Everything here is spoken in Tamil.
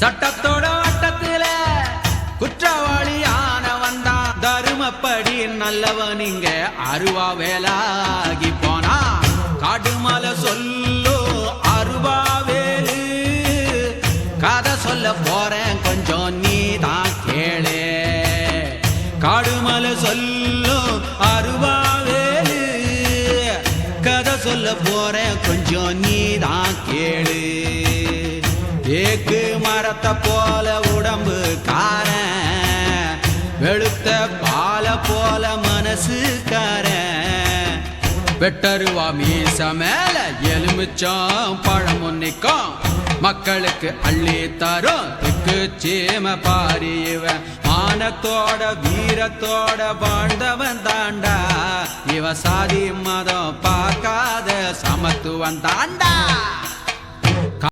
சட்டத்தோட வட்டத்தில குற்றவாளி ஆனவன் தான். தருமப்படி நல்லவன் இங்க அருவா வேலாகி போனா காடுமலை சொல்லோ அருவா வேலு. கதை சொல்ல போறேன் கொஞ்சம் நீ தான் கேளு காடுமலை சொல்லோ அருவா வேலு. கதை சொல்ல போறேன் கொஞ்சம் நீ தான் கேளு. தேக்கு மரத்தை போல உடம்பு கார வெளுத்த பால போல மனசு கார வெட்டருவா மீச மேல எலுமிச்சம் பழம் நிக்கும் மக்களுக்கு அள்ளி தரும் திக்கு சேம பாரி மானத்தோட வீரத்தோட வாழ்ந்தவன் தாண்டா. இவ சாதி மதம் பார்க்காத சமத்துவன் தாண்டா.